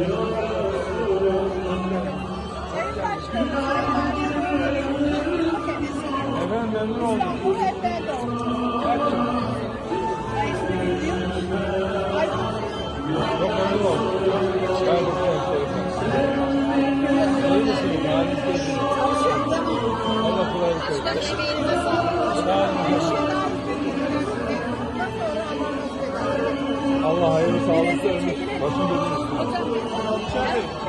Efendim memnun oldum. İstanbul rehber de Çok memnun Allah kolaylık versin. Hayırlı sağlıklı ömür. Başım gözünüz. 消费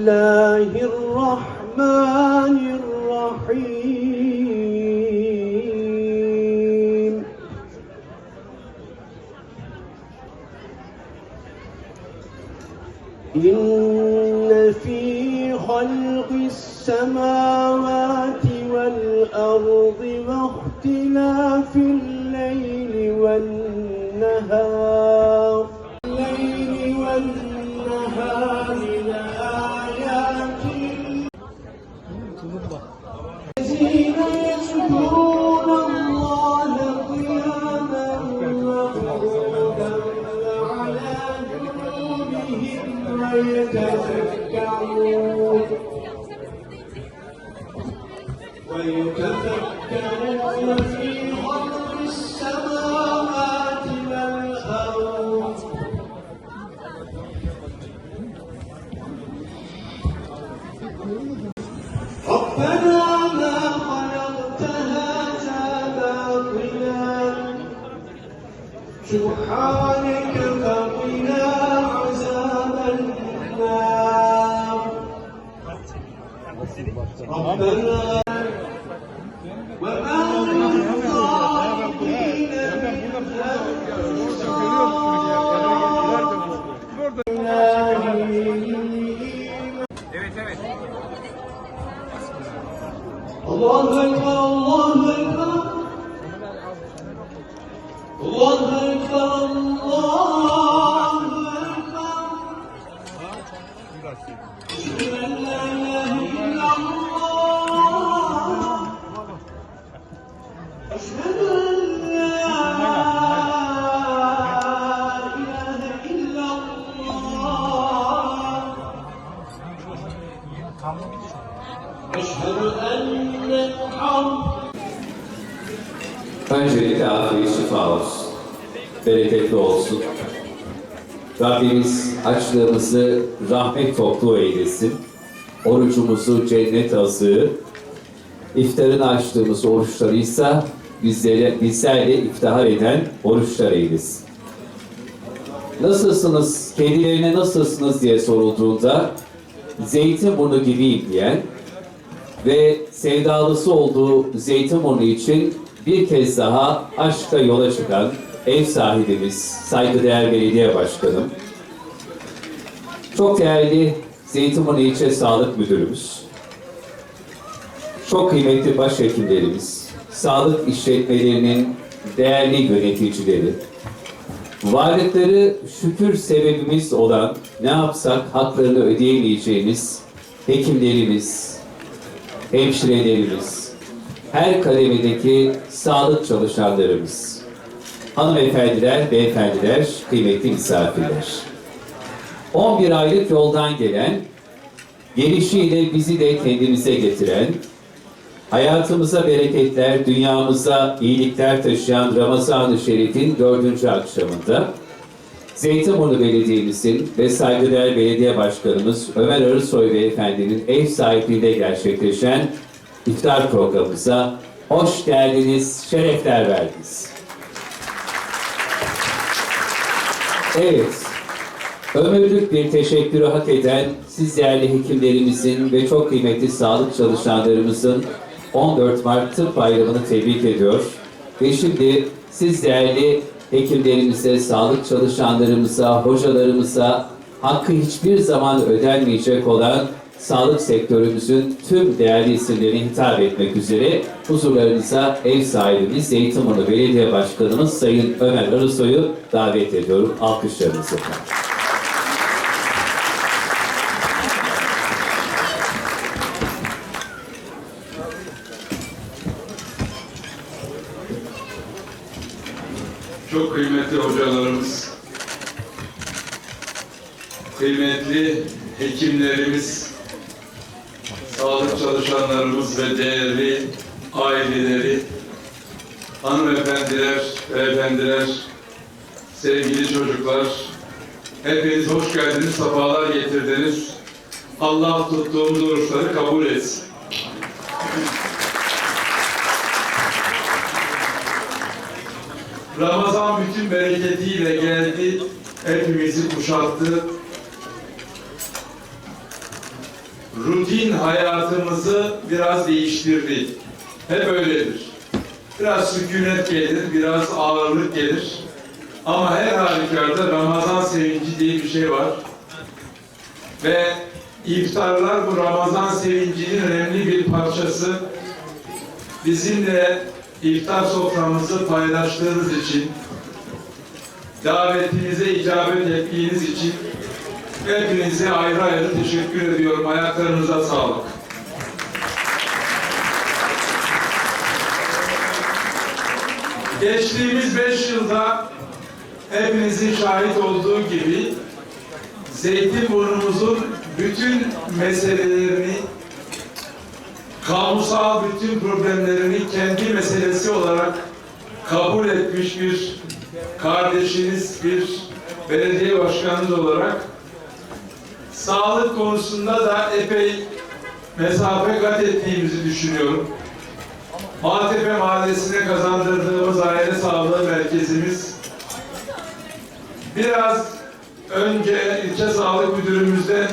الله الرحمن الرحيم. إن في خلق السماوات والأرض واختلاف الليل Rabbimiz açlığımızı rahmet toplu eylesin. Orucumuzu cennet azığı, iftarını açtığımız oruçları ise bizlere, bizlerle iftihar eden oruçlar eylesin. Nasılsınız, kendilerine nasılsınız diye sorulduğunda Zeytinburnu gibiyim diyen ve sevdalısı olduğu Zeytinburnu için bir kez daha aşkla yola çıkan ev sahibimiz, saygıdeğer belediye başkanım, çok değerli Zeytinburnu İlçe Sağlık Müdürümüz, çok kıymetli başhekimlerimiz, sağlık işletmelerinin değerli yöneticileri, varlıkları şükür sebebimiz olan ne yapsak haklarını ödeyemeyeceğimiz hekimlerimiz, hemşirelerimiz, her kademedeki sağlık çalışanlarımız, hanımefendiler, beyefendiler, kıymetli misafirler. 11 aylık yoldan gelen, gelişiyle bizi de kendimize getiren, hayatımıza bereketler, dünyamıza iyilikler taşıyan Ramazan-ı Şerif'in dördüncü akşamında Zeytinburnu Belediye'mizin ve saygıdeğer belediye başkanımız Ömer Arısoy Beyefendi'nin ev sahipliğinde gerçekleşen iftar programımıza hoş geldiniz, şerefler verdiniz. Evet, ömürlük bir teşekkürü hak eden siz değerli hekimlerimizin ve çok kıymetli sağlık çalışanlarımızın 14 Mart Tıp Bayramı'nı tebrik ediyor. Ve şimdi siz değerli hekimlerimize, sağlık çalışanlarımıza, hocalarımıza hakkı hiçbir zaman ödenmeyecek olan sağlık sektörümüzün tüm değerli isimlerine hitap etmek üzere huzurlarınıza ev sahibimiz Zeytinburnu Belediye Başkanımız Sayın Ömer Arısoy'u davet ediyorum. Alkışlarınızla. Çok kıymetli hocalarımız, kıymetli hekimlerimiz, sağlık çalışanlarımız ve değerli aileleri, hanımefendiler, beyefendiler, sevgili çocuklar, hepiniz hoş geldiniz, sefalar getirdiniz. Allah tuttuğumuz oruçları kabul etsin. Ramazan bütün bereketiyle geldi, hepimizi kuşattı. Rutin hayatımızı biraz değiştirdi. Hep öyledir. Biraz sükunet gelir, biraz ağırlık gelir. Ama her halükarda Ramazan sevinci diye bir şey var. Ve iftarlar bu Ramazan sevincinin önemli bir parçası bizimle iftar soframızı paylaştığınız için, davetimize icabet ettiğiniz için hepinize ayrı ayrı teşekkür ediyorum. Ayaklarınıza sağlık. Geçtiğimiz beş yılda hepinizin şahit olduğu gibi Zeytinburnumuzun bütün meselelerini kamusal bütün problemlerini kendi meselesi olarak kabul etmiş bir kardeşiniz, bir belediye başkanınız olarak sağlık konusunda da epey mesafe kat ettiğimizi düşünüyorum. Maltepe Mahallesi'ne kazandırdığımız aile sağlığı merkezimiz biraz önce ilçe sağlık müdürümüzden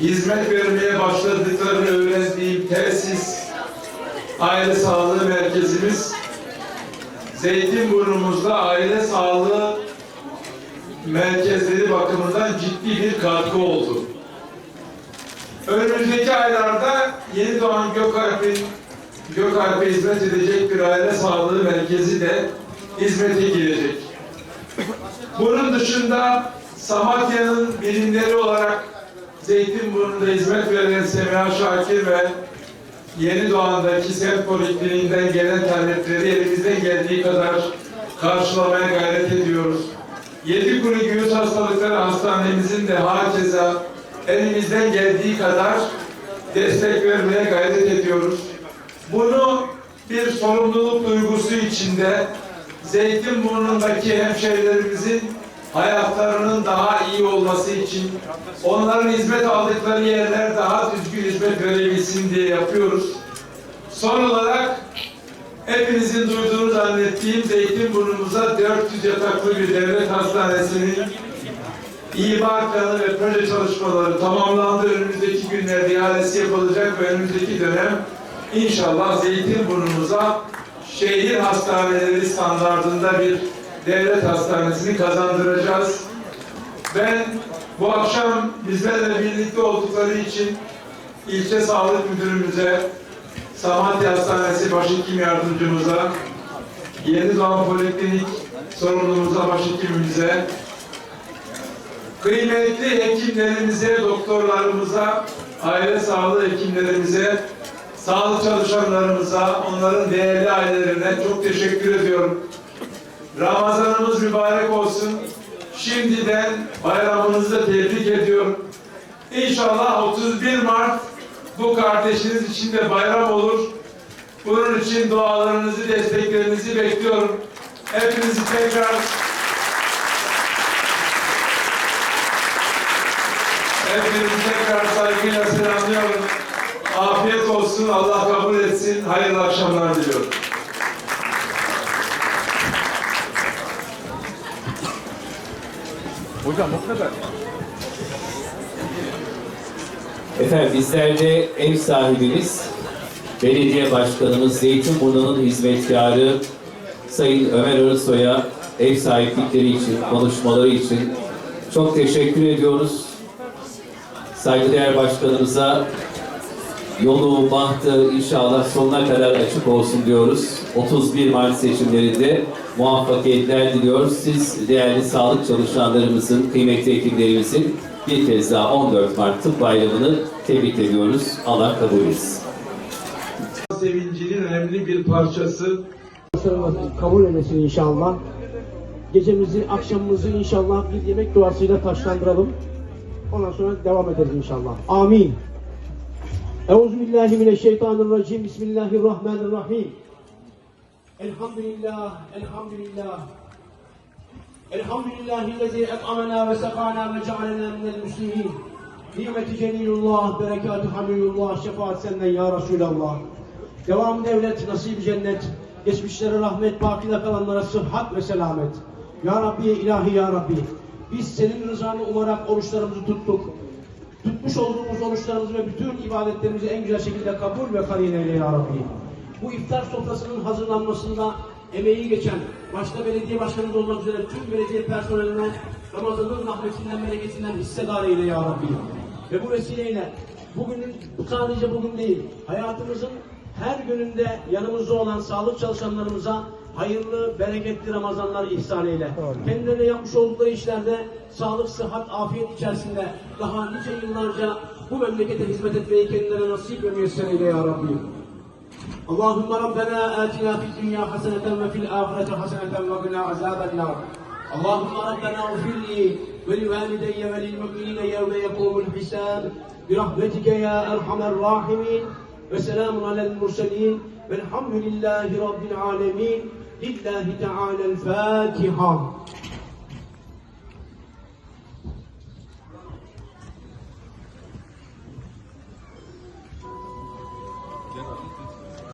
hizmet vermeye başladıklarını öğrendiğim tesis aile sağlığı merkezimiz Zeytinburnumuzda aile sağlığı merkezleri bakımından ciddi bir katkı oldu. Önümüzdeki aylarda yeni doğan Gökalp'in Gökalp'e hizmet edecek bir aile sağlığı merkezi de hizmete girecek. Bunun dışında Samatya'nın bilimleri olarak Zeytinburnu'nda hizmet veren Semiha Şakir ve Yeni Doğan'daki semt polikliniğinden gelen talepleri elimizden geldiği kadar karşılamaya gayret ediyoruz. Yedikule Göğüs Hastalıkları Hastanemizin de hakeza elimizden geldiği kadar destek vermeye gayret ediyoruz. Bunu bir sorumluluk duygusu içinde Zeytinburnu'ndaki hemşehrilerimizin hayatlarının daha iyi olması için onların hizmet aldıkları yerler daha düzgün hizmet verebilsin diye yapıyoruz. Son olarak hepinizin duyduğunu zannettiğim Zeytinburnu'muza 400 yataklı bir devlet hastanesinin İmar planı ve proje çalışmaları tamamlandı. Önümüzdeki günlerde ihalesi yapılacak ve önümüzdeki dönem inşallah Zeytinburnu'muza şehir hastaneleri standartında bir devlet hastanesini kazandıracağız. Ben bu akşam bizlerle birlikte oldukları için ilçe sağlık müdürümüze, Samatya Hastanesi başhekim yardımcımıza, Yeni Doğan Poliklinik sorumlumuza, başhekimimize, Kıymetli hekimlerimize, doktorlarımıza, aile sağlığı hekimlerimize, sağlık çalışanlarımıza, onların değerli ailelerine çok teşekkür ediyorum. Ramazanımız mübarek olsun. Şimdiden bayramınızı tebrik ediyorum. İnşallah 31 Mart bu kardeşiniz için de bayram olur. Bunun için dualarınızı, desteklerinizi bekliyorum. Hepinizi tekrar Hepinizi tekrar saygıyla selamlıyorum. Afiyet olsun, Allah kabul etsin. Hayırlı akşamlar diliyorum. Hocam o kadar. Efendim bizler de ev sahibimiz, belediye başkanımız, Zeytinburnu'nun hizmetkarı Sayın Ömer Arısoy'a ev sahiplikleri için, konuşmaları için çok teşekkür ediyoruz. Saygıdeğer başkanımıza yolu, bahtı inşallah sonuna kadar açık olsun diyoruz. 31 Mart seçimlerinde muvaffakiyetler diliyoruz. Siz değerli sağlık çalışanlarımızın, kıymetli hekimlerimizin bir kez daha 14 Mart Tıp Bayramı'nı tebrik ediyoruz. Allah kabul etsin. Sevincinin önemli bir parçası. Kabul eylesin inşallah. Gecemizi, akşamımızı inşallah bir yemek duasıyla taşlandıralım. Ondan sonra devam ederiz inşallah. Amin. Euzubillahimineşşeytanirracim. Bismillahirrahmanirrahim. Elhamdülillah, elhamdülillah. Elhamdülillahillezî et'amena ve sekâna ve cealena minel müslimin. Nimeti celilullah, berekatü hamdülillah, şefaat senden ya Resulallah. Devam devlet, nasip cennet, geçmişlere rahmet, bakide kalanlara sıhhat ve selamet. Ya Rabbi, ilahi ya Rabbi, biz senin rızanı umarak oruçlarımızı tuttuk. Tutmuş olduğumuz oruçlarımızı ve bütün ibadetlerimizi en güzel şekilde kabul ve karin eyle ya Rabbi. Bu iftar sofrasının hazırlanmasında emeği geçen, başta belediye başkanımız olmak üzere tüm belediye personeline Ramazan'ın rahmetinden, bereketinden hissedar eyle ya Rabbi. Ve bu vesileyle bugünün sadece bugün değil, hayatımızın her gününde yanımızda olan sağlık çalışanlarımıza hayırlı, bereketli Ramazanlar ihsan eyle. Kendilerine yapmış oldukları işlerde sağlık, sıhhat, afiyet içerisinde daha nice yıllarca bu memlekete hizmet etmeyi kendilerine nasip ve müyesser eyle ya Rabbi. اللهم ربنا آتنا في الدنيا حسنة وفي الآخرة حسنة وقنا عذاب النار. اللهم ربنا اغفر لي ولوالدي وللمؤمنين يوم يقوم الحساب. برحمتك يا أرحم الراحمين. وسلام على المرسلين. والحمد لله رب العالمين. لله تعالى الفاتحة.